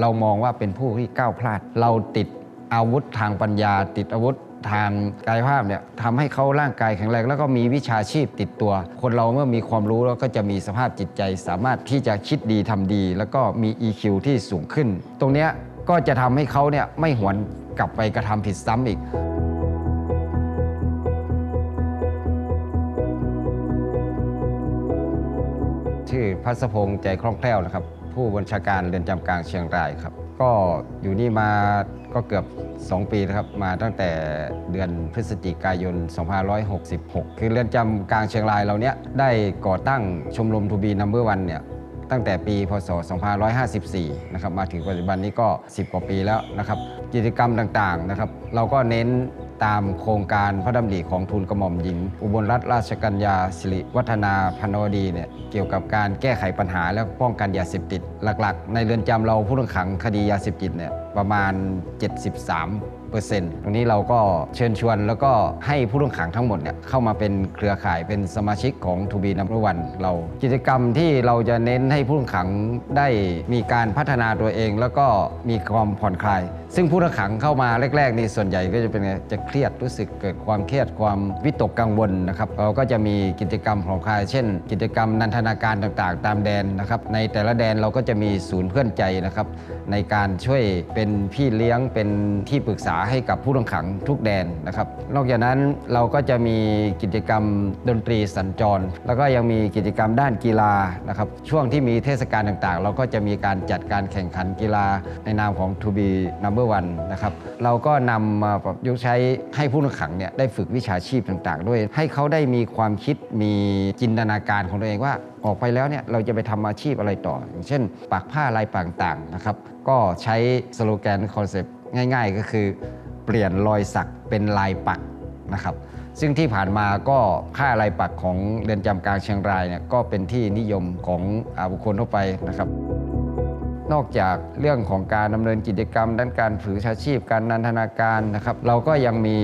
เรามองว่าเป็นผู้ที่ก้าวพลาด เราติดอาวุธทางปัญญา ติดอาวุธทางกายภาพเนี่ยทำให้เขาร่างกายแข็งแรงแล้วก็มีวิชาชีพติดตัว คนเราเมื่อมีความรู้แล้วก็จะมีสภาพจิตใจ สามารถที่จะคิดดีทำดี แล้วก็มี EQ ที่สูงขึ้น ตรงเนี้ยก็จะทำให้เขาเนี่ยไม่หวนกลับไปกระทำผิดซ้ำอีกชื่อพัสพงษ์ใจคล่องแคล่วนะครับ ผู้บัญชาการเรือนจำกลางเชียงรายครับ ก็อยู่นี่มาก็เกือบ 2 ปีนะครับ มาตั้งแต่เดือนพฤศจิกายน 2566 คือเรือนจำกลางเชียงรายเราเนี้ยได้ก่อตั้งชมรมทูบีนัมเบอร์วันเนี่ยตั้งแต่ปี พศ 2554 นะครับ มาถึงปัจจุบันนี้ก็ 10 กว่าปีแล้วนะครับ กิจกรรมต่างๆ นะครับ เราก็เน้น ตามโครงการพระดำริของทูลกระหม่อมหญิง อุบลรัตนราชกัญญาสิริวัฒนาพนวดีเนี่ยเกี่ยวกับการแก้ไขปัญหาและป้องกันยาเสพติด หลักๆ ในเรือนจำเราผู้ต้องขังคดียาเสพติดเนี่ยประมาณ 73เปอร์เซ็นต์ตรงนี้เราก็เชิญชวนแล้วก็ให้ผู้ต้องขังทั้งหมดเนี่ยเข้ามาเป็นเครือข่ายเป็นสมาชิกของทูบีนัมเบอร์วันเรากิจกรรมที่เราจะเน้นให้ผู้ต้องขังได้มีการพัฒนาตัวเอง แล้วก็มีความผ่อนคลาย ซึ่งผู้ต้องขังเข้ามาแรกๆนี่ส่วนใหญ่ก็จะเป็นไงจะเครียดรู้สึกเกิดความเครียดความวิตกกังวลนะครับเราก็จะมีกิจกรรมผ่อนคลายเช่น กิจกรรมนันทนาการต่างๆ ตามแดนนะครับในแต่ละแดนเราก็จะมีศูนย์เพื่อนใจนะครับในการช่วยเป็นพี่เลี้ยงเป็นที่ปรึกษาให้กับผู้ต้องขังทุกแดนนะครับนอกจากนั้นเราก็จะมีกิจกรรมดนตรีสัญจร แล้วก็ยังมีกิจกรรมด้านกีฬานะครับช่วงที่มีเทศกาลต่างๆ เราก็จะมีการจัดการแข่งขันกีฬาในนามของ To be number one นะครับเราก็นำมาปรับยุกต์ใช้ให้ผู้ต้องขังเนี่ยได้ฝึกวิชาชีพต่างๆ ด้วย ให้เขาได้มีความคิดมีจินตนาการของตัวเองว่า ออกไปแล้วเนี่ยเราจะไปทำอาชีพอะไรต่อ อย่างเช่นปักผ้าลายต่างๆนะครับก็ใช้สโลแกนคอนเซปต์ง่าย ๆ ก็คือ เปลี่ยนรอยสักเป็นลายปักนะครับซึ่งที่ผ่านมาก็ผ้าลายปักของเรือนจำกลางเชียงรายเนี่ยก็เป็นที่นิยมของอบุคคลทั่วไปนะครับ นอกจากเรื่องของการดำเนินกิจกรรม ด้านการฝึกวิชาชีพ การนันทนาการนะครับ เราก็ยังมี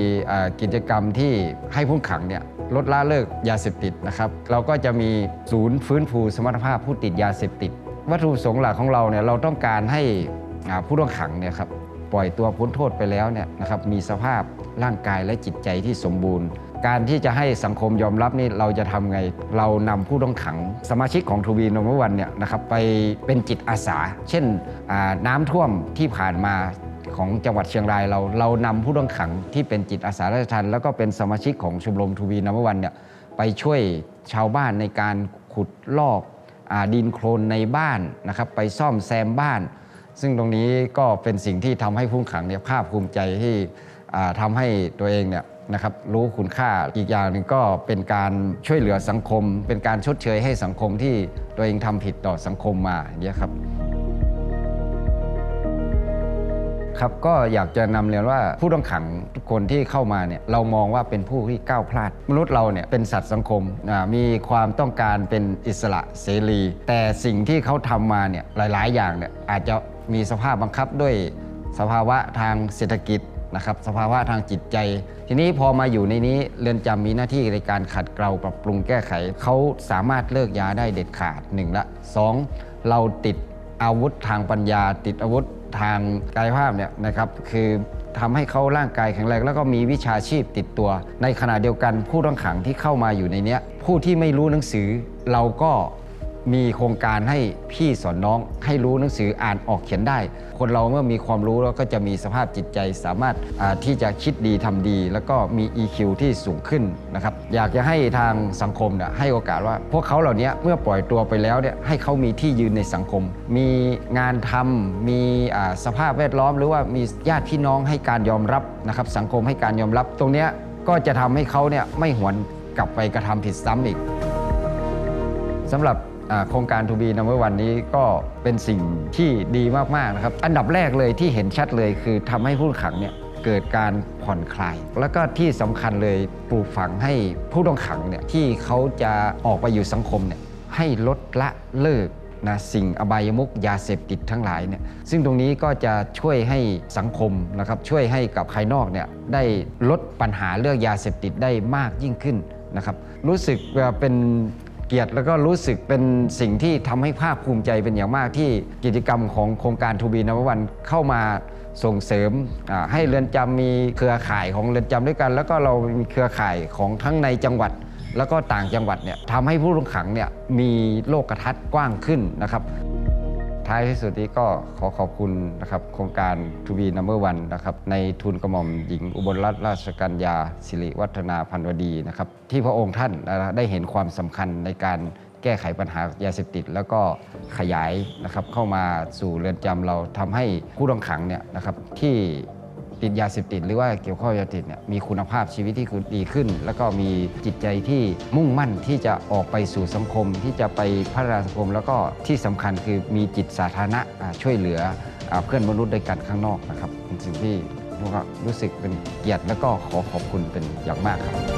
กิจกรรมที่ให้ผู้ขังเนี่ยลดละเลิกยาเสพติดนะครับ เราก็จะมีศูนย์ฟื้นฟูสมรรถภาพผู้ติดยาเสพติด วัตถุประสงค์หลักของเราเนี่ยเราต้องการให้ผู้ต้องขังเนี่ยครับปล่อยตัวพ้นโทษไปแล้วเนี่ยนะครับมีสภาพร่างกายและจิตใจที่สมบูรณ์ การที่จะให้สังคมยอมรับนี่เราจะทำไง เรานำผู้ต้องขังสมาชิกของทูบีนมวันเนี่ยนะครับไปเป็นจิตอาสา เช่นน้ำท่วมที่ผ่านมาของจังหวัดเชียงรายเราเรานำผู้ต้องขังที่เป็นจิตอาสาราชทันแล้วก็เป็นสมาชิกของชมรมทูบีนมวันเนี่ยไปช่วยชาวบ้านในการขุดลอกอดินโคลนในบ้านนะครับไปซ่อมแซมบ้าน ซึ่งตรงนี้ก็เป็นสิ่งที่ทำให้ผู้ต้องขังเนี่ยภาคภูมิใจที่อ่าทำให้ตัวเองเนี่ย นะครับรู้คุณค่าอีกอย่างหนึ่งก็เป็นการช่วยเหลือสังคม เป็นการชดเชยให้สังคมที่ตัวเองทำผิดต่อสังคมมาอย่างนี้ยครับครับก็อยากจะนำเรียนว่าผู้ต้องขังทุกคนที่เข้ามาเนี่ยเรามองว่าเป็นผู้ที่ก้าวพลาด มนุษย์เราเนี่ยเป็นสัตว์สังคมมีความต้องการเป็นอิสระเสรี แต่สิ่งที่เขาทำมาเนี่ยหลาย ๆ อย่างเนี่ยอาจจะมีสภาพบังคับด้วยสภาวะทางเศรษฐกิจ นะครับสภาวะทางจิตใจ ทีนี้พอมาอยู่ในนี้เรือนจำมีหน้าที่ในการขัดเกลาปรับปรุงแก้ไข เขาสามารถเลิกยาได้เด็ดขาดหนึ่งละสองเราติดอาวุธทางปัญญา ติดอาวุธทางกายภาพเนี่ยนะครับคือทำให้เขาร่างกายแข็งแรงแล้วก็มีวิชาชีพติดตัว ในขณะเดียวกันผู้ต้องขังที่เข้ามาอยู่ในเนี้ยผู้ที่ไม่รู้หนังสือเราก็ มีโครงการให้พี่สอนน้องให้รู้หนังสืออ่านออกเขียนได้ คนเราเมื่อมีความรู้แล้วก็จะมีสภาพจิตใจสามารถที่จะคิดดีทำดี แล้วก็มี EQ ที่สูงขึ้นนะครับอยากจะให้ทางสังคมเนี่ยให้โอกาสว่า พวกเขาเหล่านี้เมื่อปล่อยตัวไปแล้วเนี่ยให้เขามีที่ยืนในสังคม มีงานทำมีสภาพแวดล้อม หรือว่ามีญาติพี่น้องให้การยอมรับนะครับสังคมให้การยอมรับ ตรงนี้ก็จะทำให้เขาเนี่ยไม่หวนกลับไปกระทำผิดซ้ำอีกสำหรับ โครงการ To be number one นี้ก็เป็นสิ่งที่ดีมากๆนะครับ อันดับแรกเลยที่เห็นชัดเลยคือทำให้ผู้ขังเนี่ยเกิดการผ่อนคลาย แล้วก็ที่สำคัญเลยปลูกฝังให้ผู้ต้องขังเนี่ยที่เขาจะออกไปอยู่สังคมเนี่ยให้ลดละเลิกนะสิ่งอบายมุกยาเสพติดทั้งหลายเนี่ยซึ่งตรงนี้ก็จะช่วยให้สังคมนะครับช่วยให้กับภายนอกเนี่ยได้ลดปัญหาเรื่องยาเสพติดได้มากยิ่งขึ้นนะครับรู้สึกเป็น เกียรติแล้วก็รู้สึกเป็นสิ่งที่ทำให้ภาคภูมิใจเป็นอย่างมากที่กิจกรรมของโครงการทูบีนววันเข้ามาส่งเสริมให้เรือนจำมีเครือข่ายของเรือนจำด้วยกัน แล้วก็เรามีเครือข่ายของทั้งในจังหวัด แล้วก็ต่างจังหวัดเนี่ยทำให้ผู้ต้องขังเนี่ยมีโลกทัศน์กว้างขึ้นนะครับ ท้ายที่สุดนี้ก็ขอขอบคุณนะครับโครงการ To be number one นะครับในทุนกระหม่อมหญิงอุบลรัตนราชกัญญาสิริวัฒนาพันวดีนะครับที่พระองค์ท่านได้เห็นความสำคัญในการแก้ไขปัญหายาเสพติด แล้วก็ขยายนะครับเข้ามาสู่เรือนจำเราทำให้ผู้ต้องขังเนี่ยนะครับที่ ติดยาเสพติดหรือว่าเกี่ยวข้องยาเสพติดเนี่ยมีคุณภาพชีวิตที่ดีขึ้น แล้วก็มีจิตใจที่มุ่งมั่นที่จะออกไปสู่สังคม ที่จะไปพัฒนาสังคม แล้วก็ที่สำคัญคือมีจิตสาธารณะช่วยเหลืออเพื่อนมนุษย์ด้วยกันข้างนอกนะครับเป็นสิ่งที่ผมก็รู้สึกเป็นเกียรติแล้วก็ขอขอบคุณเป็นอย่างมากครับ